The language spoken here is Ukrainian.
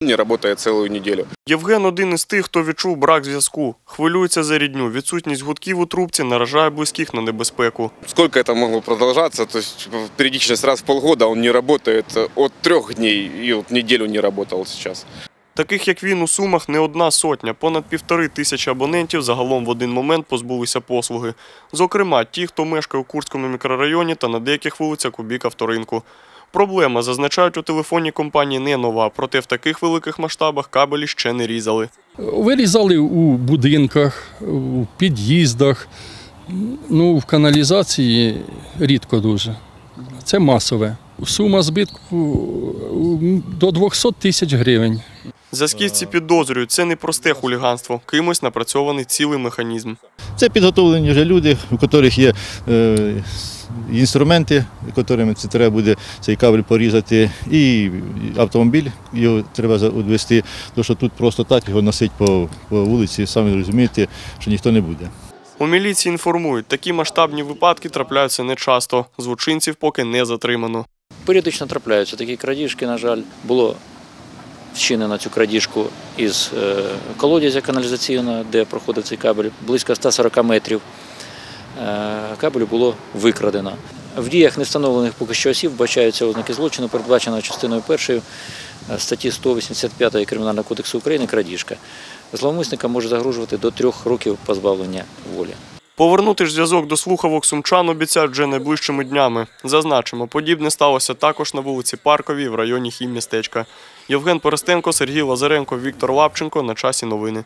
Не работает целую неделю. Євген один із тих, хто відчув брак зв'язку. Хвилюється за рідню. Відсутність гудків у трубці наражає близьких на небезпеку. Сколько это могло продолжаться? То есть периодичность раз в полгода он не работает э, от трех дней и вот неделю не работал сейчас. Таких як він у Сумах не одна сотня. Понад півтори тисячі абонентів загалом в один момент позбулися послуги. Зокрема, ті, хто мешкає у Курському мікрорайоні та на деяких вулицях у бік авторинку. Проблема, зазначають у телефонній компанії, не нова, проте в таких великих масштабах кабелі ще не різали. Вирізали у будинках, у під'їздах, ну, в каналізації рідко дуже. Це масове. Сума збитку до 200 тисяч гривень. Зв'язківці підозрюють, це не просте хуліганство, кимось напрацьований цілий механізм. Це підготовлені вже люди, у яких є е, інструменти, якими це треба буде цей кабель порізати, і автомобіль його треба відвести, тому що тут просто так його носить по, по вулиці, самі розумієте, що ніхто не буде. У міліції інформують, такі масштабні випадки трапляються нечасто. Злочинців поки не затримано. Періодично трапляються такі крадіжки, на жаль, було вчинено цю крадіжку із е, колодязя каналізаційного, де проходив цей кабель, близько 140 метрів. Е, Кабелю було викрадено. В діях невстановлених поки що осіб вбачаються ознаки злочину, передбаченого частиною першої е, статті 185 Кримінального кодексу України крадіжка. Зловмисникам може загрожувати до трьох років позбавлення волі. Повернути ж зв'язок до слухавок сумчан обіцяють вже найближчими днями. Зазначимо, подібне сталося також на вулиці Парковій в районі Хіммістечка. Євген Перестенко, Сергій Лазаренко, Віктор Лапченко. На часі новини.